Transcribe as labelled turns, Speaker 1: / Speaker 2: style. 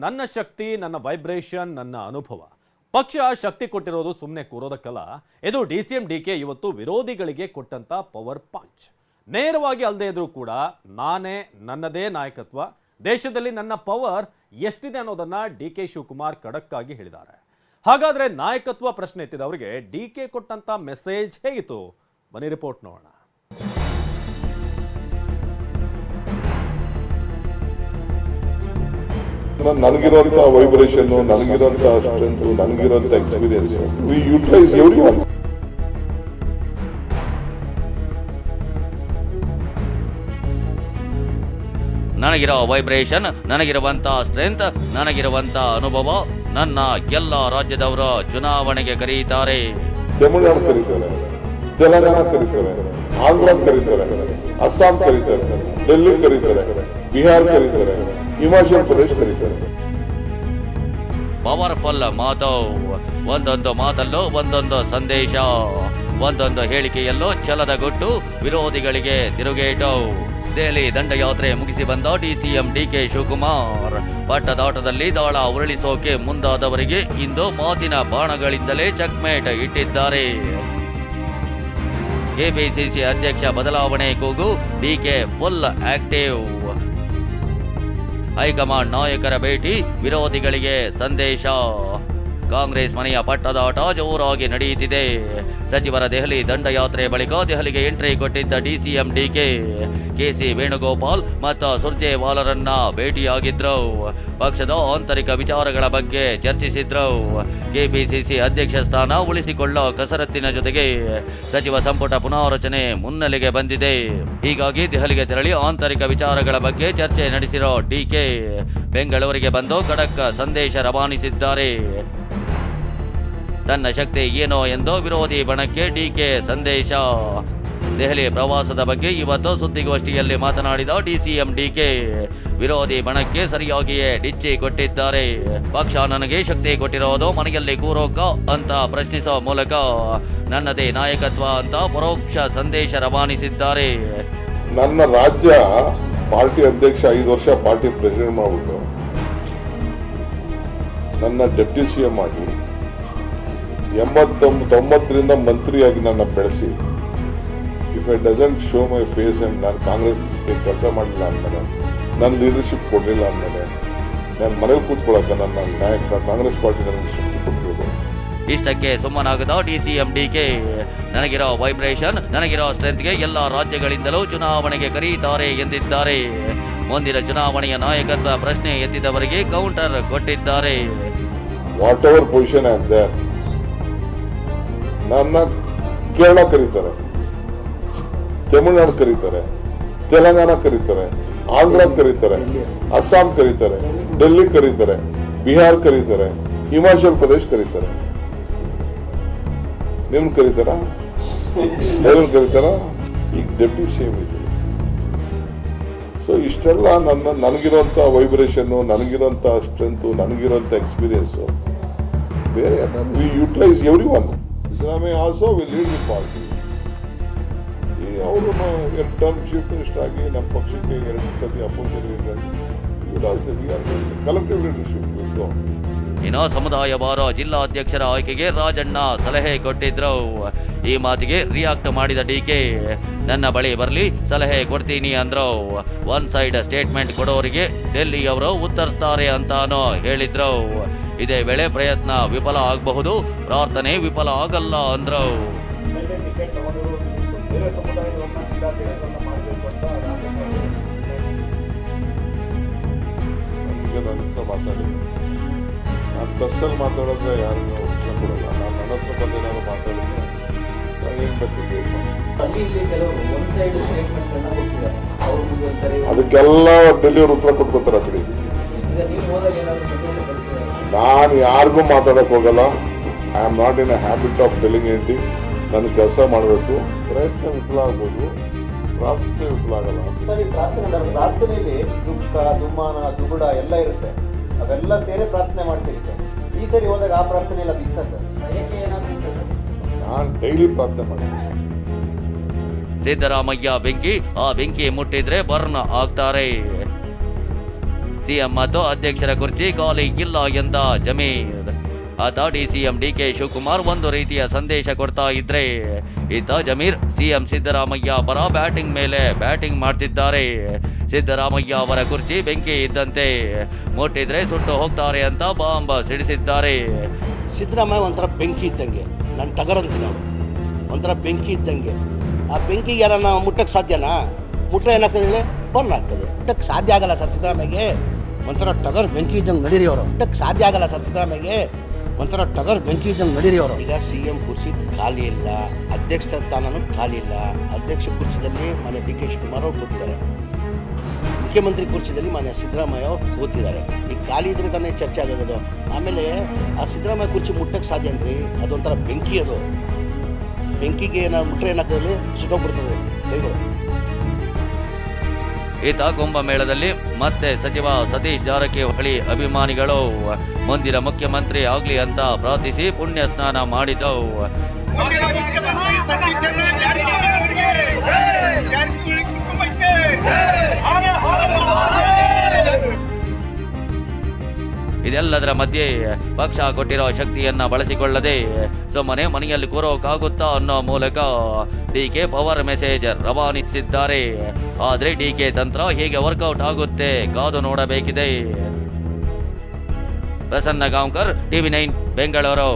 Speaker 1: ನನ್ನ ಶಕ್ತಿ, ನನ್ನ ವೈಬ್ರೇಷನ್ ನನ್ನ ಅನುಭವ. ಪಕ್ಷ ಶಕ್ತಿ ಕೊಟ್ಟಿರೋದು ಸುಮ್ಮನೆ ಕೂರೋದಕ್ಕಲ್ಲ. ಇದು D C M, D K ಇವತ್ತು ವಿರೋಧಿಗಳಿಗೆ ಕೊಟ್ಟಂತ ಪವರ್ ಪಾಂಚ್ ನೇರವಾಗಿ ಅಲ್ಲದೆ ಇದ್ರೂ ಕೂಡ ನಾನೇ ನನ್ನದೇ ನಾಯಕತ್ವ, ದೇಶದಲ್ಲಿ ನನ್ನ ಪವರ್ ಎಷ್ಟಿದೆ ಅನ್ನೋದನ್ನ ಡಿ ಕೆ ಶಿವಕುಮಾರ್ ಖಡಕ್ಕಾಗಿ ಹೇಳಿದ್ದಾರೆ. ಹಾಗಾದ್ರೆ ನಾಯಕತ್ವ ಪ್ರಶ್ನೆ ಎತ್ತಿದವರಿಗೆ ಡಿ ಕೆ ಕೊಟ್ಟಂತ ಮೆಸೇಜ್ ಹೇಗಿತ್ತು? ಬನ್ನಿ ರಿಪೋರ್ಟ್ ನೋಡೋಣ.
Speaker 2: ನನ್- ನನಗಿರುವಂತ ವೈಬ್ರೇಷನ್ ನನಗಿರುವಂತ strength ನನಗಿರುವಂತ experience we utilise every one
Speaker 3: ನನಗಿರೋ vibration ನನಗಿರುವಂತ ಸ್ಟ್ರೆಂತ್ ನನಗಿರುವಂತ ಅನುಭವ ನನ್ನ ಎಲ್ಲ ರಾಜ್ಯದವರ ಚುನಾವಣೆಗೆ ಕರೀತಾರೆ.
Speaker 2: ತಮಿಳುನಾಡು ಕರೀತಾರೆ ತೆಲಂಗಾಣ ಕರೀತಾರೆ ಆಂಧ್ರ ಕರೀತಾರೆ ಅಸ್ಸಾಂ ಕರೀತಾರೆ ಡೆಲ್ಲಿ ಕರೀತಾರೆ ಬಿಹಾರ್ ಕರೀತಾರೆ. ಹಿಮಾಚಲ್ ಪ್ರದೇಶ್ ಕರೀತಾರೆ.
Speaker 3: ಪವರ್ಫುಲ್ ಮಾತು ಒಂದೊಂದು ಮಾತಲ್ಲೂ, ಒಂದೊಂದು ಸಂದೇಶ, ಒಂದೊಂದು ಹೇಳಿಕೆಯಲ್ಲೂ ಛಲದ ಗುಟ್ಟು, ವಿರೋಧಿಗಳಿಗೆ ತಿರುಗೇಟು. ದೆಹಲಿ ದಂಡಯಾತ್ರೆ ಮುಗಿಸಿ ಬಂದ ಡಿ ಕೆ ಶಿವಕುಮಾರ್, ಪಟ್ಟದಾಟದಲ್ಲಿ ದಾಳ ಉರುಳಿಸೋಕೆ ಮುಂದಾದವರಿಗೆ ಇಂದು ಮಾತಿನ ಬಾಣಗಳಿಂದಲೇ ಚಕ್ಮೇಟ್ ಇಟ್ಟಿದ್ದಾರೆ. ಕೆಪಿಸಿಸಿ ಅಧ್ಯಕ್ಷ ಬದಲಾವಣೆ ಕೂಗು, ಡಿಕೆ ಫುಲ್ ಆಕ್ಟಿವ್. ಹೈಕಮಾಂಡ್ ನಾಯಕರ ಭೇಟಿ ವಿರೋಧಿಗಳಿಗೆ ಸಂದೇಶ ಕಾಂಗ್ರೆಸ್ ಮನೆಯ ಪಟ್ಟದಾಟ ಜೋರಾಗಿ ನಡೆಯುತ್ತಿದೆ. ಸಚಿವರ ದೆಹಲಿ ದಂಡಯಾತ್ರೆ ಬಳಿಕ ದೆಹಲಿಗೆ ಎಂಟ್ರಿ ಕೊಟ್ಟಿದ್ದ ಡಿಸಿಎಂ ಡಿಕೆ ಕೆಸಿ ವೇಣುಗೋಪಾಲ್ ಮತ್ತು ಸುರ್ಜೇವಾಲರನ್ನ ಭೇಟಿಯಾಗಿದ್ರು. ಪಕ್ಷದ ಆಂತರಿಕ ವಿಚಾರಗಳ ಬಗ್ಗೆ ಚರ್ಚಿಸಿದ್ರು. ಕೆಪಿಸಿಸಿ ಅಧ್ಯಕ್ಷ ಸ್ಥಾನ ಉಳಿಸಿಕೊಳ್ಳೋ ಕಸರತ್ತಿನ ಜೊತೆಗೆ ಸಚಿವ ಸಂಪುಟ ಪುನಾರಚನೆ ಮುನ್ನೆಲೆಗೆ ಬಂದಿದೆ. ಹೀಗಾಗಿ ದೆಹಲಿಗೆ ತೆರಳಿ ಆಂತರಿಕ ವಿಚಾರಗಳ ಬಗ್ಗೆ ಚರ್ಚೆ ನಡೆಸಿರೋ ಡಿಕೆ ಬೆಂಗಳೂರಿಗೆ ಬಂದು ಖಡಕ್ ಸಂದೇಶ ರವಾನಿಸಿದ್ದಾರೆ. ತನ್ನ ಶಕ್ತಿ ಏನೋ ಎಂದು ವಿರೋಧಿ ಬಣಕ್ಕೆ ಡಿಕೆ ಸಂದೇಶ. ದೆಹಲಿ ಪ್ರವಾಸದ ಬಗ್ಗೆ ಇವತ್ತು ಸುದ್ದಿಗೋಷ್ಠಿಯಲ್ಲಿ ಮಾತನಾಡಿದ ಡಿಸಿಎಂ ಡಿಕೆ ವಿರೋಧಿ ಬಣಕ್ಕೆ ಸರಿಯಾಗಿಯೇ ಡಿಚ್ಚಿ ಕೊಟ್ಟಿದ್ದಾರೆ. ಪಕ್ಷ ನನಗೆ ಶಕ್ತಿ ಕೊಟ್ಟಿರೋದು ಮನೆಯಲ್ಲಿ ಕೂರೋಕ ಅಂತ ಪ್ರಶ್ನಿಸೋ ಮೂಲಕ ನನ್ನದೇ ನಾಯಕತ್ವ ಅಂತ ಪರೋಕ್ಷ ಸಂದೇಶ ರವಾನಿಸಿದ್ದಾರೆ.
Speaker 2: ನನ್ನ ರಾಜ್ಯ ಪಾರ್ಟಿ ಅಧ್ಯಕ್ಷ ಐದು ವರ್ಷ ಪಾರ್ಟಿ ಪ್ರೆಸಿಡೆಂಟ್ ಮಾಡ್ಬಿಟ್ಟು ನನ್ನ ಡೆಪ್ಟಿ ಸಿ ಎಂ ಮಾಡಿ ಎಂಬತ್ತೊಂಬ ತೊಂಬತ್ತರಿಂದ ಮಂತ್ರಿಯಾಗಿ ನನ್ನ ಬೆಳೆಸಿ. If I doesn't show my face and ನಾನು ಕಾಂಗ್ರೆಸ್ ಕೆಲಸ ಮಾಡಲಿಲ್ಲ ಅಂದಮೇಲೆ ನನ್ನ ಲೀಡರ್ಶಿಪ್ ಕೊಡಲಿಲ್ಲ ಅಂದಮೇಲೆ ನಾನು ಮನೇಲಿ ಕೂತ್ಕೊಳ್ಳೋಕೆ ನನ್ನ ನಾಯಕ ಕಾಂಗ್ರೆಸ್ ಪಾರ್ಟಿ ನನಗೆ ಶಕ್ತಿ ಕೊಟ್ಟಿರೋದು.
Speaker 3: ಇಷ್ಟಕ್ಕೆ ಸುಮ್ಮನಾಗದ ಡಿ ಕೆ. ನನಗಿರೋ ವೈಬ್ರೇಷನ್ ನನಗಿರೋ ಸ್ಟ್ರೆಂತ್ಗೆ ಎಲ್ಲ ರಾಜ್ಯಗಳಿಂದಲೂ ಚುನಾವಣೆಗೆ ಕರೆಯುತ್ತಾರೆ ಎಂದಿದ್ದಾರೆ. ಮುಂದಿನ ಚುನಾವಣೆಯ ನಾಯಕತ್ವ ಪ್ರಶ್ನೆ ಎತ್ತಿದವರಿಗೆ ಕೌಂಟರ್ ಕೊಟ್ಟಿದ್ದಾರೆ.
Speaker 2: ವಾಟ್ ಎವರ್ ಪೊಸಿಷನ್ ಆಗಿದೆ ದೇರ್ ನನ್ನ ಕೇರಳ ಕರೀತಾರೆ, ತಮಿಳುನಾಡು ಕರೀತಾರೆ, ತೆಲಂಗಾಣ ಕರೀತಾರೆ, ಆಂಧ್ರ ಕರೀತಾರೆ, ಅಸ್ಸಾಂ ಕರೀತಾರೆ, ಡೆಲ್ಲಿ ಕರೀತಾರೆ, ಬಿಹಾರ್ ಕರೀತಾರೆ, ಹಿಮಾಚಲ್ ಪ್ರದೇಶ್ ಕರೀತಾರೆ. ನಿಮ್ನ ಕರೀತಾರ? ಕರೀತಾರ? ಈಗ ಡೆಪ್ಟಿ ಸಿ ಎಂ ಇದೆ ಸೊ ಇಷ್ಟೆಲ್ಲ ನನ್ನ ನನಗಿರೋಂತ ವೈಬ್ರೇಷನ್ನು ನನಗಿರೋಂಥ ಸ್ಟ್ರೆಂತು ನನಗಿರೋಂಥ ಎಕ್ಸ್ಪೀರಿಯನ್ಸು ಬೇರೆ we utilise every one Siddaramaiah also will lead the party ಈ ಅವರು ಎರಡು ಟರ್ಮ್ ಚೀಫ್ ಮಿನಿಸ್ಟರ್ ಆಗಿ ನಮ್ಮ ಪಕ್ಷಕ್ಕೆ ಎರಡು ಸತಿ ಅಪೋಸಿಷನ್ ಕಲೆಕ್ಟಿವ್ ಲೀಡರ್ಶಿಪ್ ಇತ್ತು
Speaker 3: ಏನೋ ಸಮುದಾಯವಾರ ಜಿಲ್ಲಾಧ್ಯಕ್ಷರ ಆಯ್ಕೆಗೆ ರಾಜಣ್ಣ ಸಲಹೆ ಕೊಟ್ಟಿದ್ರು ಈ ಮಾತಿಗೆ ರಿಯಾಕ್ಟ್ ಮಾಡಿದ ಡಿ ಕೆ. ನನ್ನ ಬಳಿ ಬರಲಿ ಸಲಹೆ ಕೊಡ್ತೀನಿ ಅಂದ್ರು ಒನ್ ಸೈಡ್ ಸ್ಟೇಟ್ಮೆಂಟ್ ಕೊಡೋರಿಗೆ ಡೆಲ್ಲಿಯವರು ಉತ್ತರಿಸ್ತಾರೆ ಅಂತಾನೋ ಹೇಳಿದ್ರು ಇದೇ ವೇಳೆ ಪ್ರಯತ್ನ ವಿಫಲ ಆಗಬಹುದು ಪ್ರಾರ್ಥನೆ ವಿಫಲ ಆಗಲ್ಲ ಅಂದ್ರು
Speaker 2: ನಾನು ಬಸ್ಸಲ್ಲಿ ಮಾತಾಡೋದ್ರೆ ಯಾರಿಗೂ ಉತ್ತರ ಕೊಡಲ್ಲ. ನಾನು ನನ್ನ ಹತ್ರ ಬಂದೇನಾದ್ರು ಮಾತಾಡಿದ್ರೆ ಅದಕ್ಕೆಲ್ಲ ಡೆಲ್ಲಿಯವ್ರು ಉತ್ತರ ಕೊಟ್ಕೋತಾರೆ ಆ ಕಡೆ. ನಾನು ಯಾರಿಗೂ ಮಾತಾಡೋಕೆ ಹೋಗಲ್ಲ. I am not in a habit of telling anything ನಾನು ಕೆಲಸ ಮಾಡಬೇಕು. ಪ್ರಯತ್ನ ವಿಫಲ ಆಗ್ಬೋದು. ಪ್ರಾರ್ಥನೆ ವಿಫಲ ಆಗಲ್ಲ.
Speaker 4: ಸರ್ ಈ ಪ್ರಾರ್ಥನೆ ಪ್ರಾರ್ಥನೆಯಲ್ಲಿ ದುಃಖ ದುಮ್ಮಾನ ದುಗುಡ ಎಲ್ಲ ಇರುತ್ತೆ. ಅವೆಲ್ಲ ಸೇರಿ ಪ್ರಾರ್ಥನೆ ಮಾಡ್ತೀವಿ ಸರ್. ಈ ಸರಿ ಹೋದಾಗ ಆ ಪ್ರಾರ್ಥನೆ ಎಲ್ಲ ಇತ್ತ ಸರ್?
Speaker 2: ನಾನು ಡೈಲಿ ಪ್ರಾರ್ಥನೆ ಮಾಡ್ತೀನಿ.
Speaker 3: ಸಿದ್ದರಾಮಯ್ಯ ಬೆಂಕಿ ಆ ಬೆಂಕಿ ಮುಟ್ಟಿದ್ರೆ ಬರ್ನ ಆಗ್ತಾರೆ. ಸಿಎಂ ಮತ್ತು ಅಧ್ಯಕ್ಷರ ಕುರ್ಚಿ ಖಾಲಿ ಇಲ್ಲ ಎಂದ ಜಮೀರ್. ಆತ ಡಿಸಿಎಂ ಡಿಕೆ ಶಿವಕುಮಾರ್ ಒಂದು ರೀತಿಯ ಸಂದೇಶ ಕೊಡ್ತಾ ಇದ್ರೆ, ಇತ್ತ ಜಮೀರ್, ಸಿಎಂ ಸಿದ್ದರಾಮಯ್ಯ ಪರ ಬ್ಯಾಟಿಂಗ್ ಮೇಲೆ ಬ್ಯಾಟಿಂಗ್ ಮಾಡ್ತಿದ್ದಾರೆ. ಸಿದ್ದರಾಮಯ್ಯ ಅವರ ಕುರ್ಚಿ ಬೆಂಕಿ ಇದ್ದಂತೆ ಮುಟ್ಟಿದ್ರೆ ಸುಟ್ಟು ಹೋಗ್ತಾರೆ ಅಂತ ಬಾಂಬ್ ಸಿಡಿಸಿದ್ದಾರೆ.
Speaker 5: ಸಿದ್ದರಾಮಯ್ಯ ಒಂಥರ ಬೆಂಕಿ ಇದ್ದಂಗೆ ನನ್ನ ಟಗರ್ ಅಂತೀನಿ ಅವನು. ಒಂಥರ ಬೆಂಕಿ ಇದ್ದಂಗೆ. ಆ ಬೆಂಕಿಗೆ ಯಾರನ್ನ ಮುಟ್ಟಕ್ಕೆ ಸಾಧ್ಯನಾ? ಮುಟ್ಟರೆ ಏನಾಗ್ತದೆ ಹೇಳಿ? ಬರ್ನ್ ಆಗ್ತದೆ. ಮುಟ್ಟಕ್ಕೆ ಸಾಧ್ಯ ಆಗಲ್ಲ ಸರ್ ಸಿದ್ದರಾಮಯ್ಯಗೆ. ಒಂಥರ ಟಗರ್ ಬೆಂಕಿ ಇದ್ದಂಗೆ ನಡೀರಿ ಅವರು ಅದಕ್ಕೆ ಸಾಧ್ಯ ಆಗಲ್ಲ ಸರ್ ಸಿದ್ದರಾಮಯ್ಯಗೆ. ಒಂಥರ ಟಗರ್ ಬೆಂಕಿ ಇದ್ದಂಗೆ ನಡೀರಿ ಅವರು ಈಗ ಸಿ ಎಂ ಕುರ್ಚಿ ಖಾಲಿ ಇಲ್ಲ, ಅಧ್ಯಕ್ಷ ಸ್ಥಾನನೂ ಖಾಲಿ ಇಲ್ಲ. ಅಧ್ಯಕ್ಷ ಕುರ್ಚಿದಲ್ಲಿ ಮಾನ್ಯ ಡಿ ಕೆ ಶಿವಕುಮಾರ್ ಅವರು ಕೂತಿದ್ದಾರೆ. ಮುಖ್ಯಮಂತ್ರಿ ಕುರ್ಚಿದಲ್ಲಿ ಮಾನ್ಯ ಸಿದ್ದರಾಮಯ್ಯ ಅವರು ಕೂತಿದ್ದಾರೆ. ಈಗ ಖಾಲಿ ಇದ್ರೆ ತಾನೇ ಚರ್ಚೆ ಆಗೋದು. ಆಮೇಲೆ ಆ ಸಿದ್ದರಾಮಯ್ಯ ಕುರ್ಚಿ ಮುಟ್ಟಕ್ಕೆ ಸಾಧ್ಯ ಅನ್ರಿ ಅದೊಂಥರ ಬೆಂಕಿ ಅದು. ಬೆಂಕಿಗೆ ನಾವು ಮುಟ್ಟರೆ ಏನಾಗ್ತದೆ ಸುಟ್ಟೋಗ್ಬಿಡ್ತದೆ. ಕೈಗಳು.
Speaker 3: ಈತ ಕುಂಭಮೇಳದಲ್ಲಿ ಮತ್ತೆ ಸಚಿವ ಸತೀಶ್ ಜಾರಕಿಹೊಳಿ ಅಭಿಮಾನಿಗಳು. ಮುಂದಿನ ಮುಖ್ಯಮಂತ್ರಿ ಆಗ್ಲಿ ಅಂತ ಪ್ರಾರ್ಥಿಸಿ ಪುಣ್ಯ ಸ್ನಾನ ಮಾಡಿದವು. ಇದೆಲ್ಲದರ ಮಧ್ಯೆ ಪಕ್ಷ ಕೊಟ್ಟಿರೋ ಶಕ್ತಿಯನ್ನ ಬಳಸಿಕೊಳ್ಳದೆ ಸುಮ್ಮನೆ ಮನೆಯಲ್ಲಿ ಕೂರೋಕಾಗುತ್ತಾ ಅನ್ನೋ ಮೂಲಕ ಡಿ ಕೆ ಪವರ್ ಮೆಸೇಜ್ ರವಾನಿಸಿದ್ದಾರೆ. ಆದ್ರೆ ಡಿಕೆ ತಂತ್ರ ಹೇಗೆ ವರ್ಕೌಟ್ ಆಗುತ್ತೆ, ಕಾದು ನೋಡಬೇಕಿದೆ. Prasanna Gaonkar, TV nine, Bengaluru.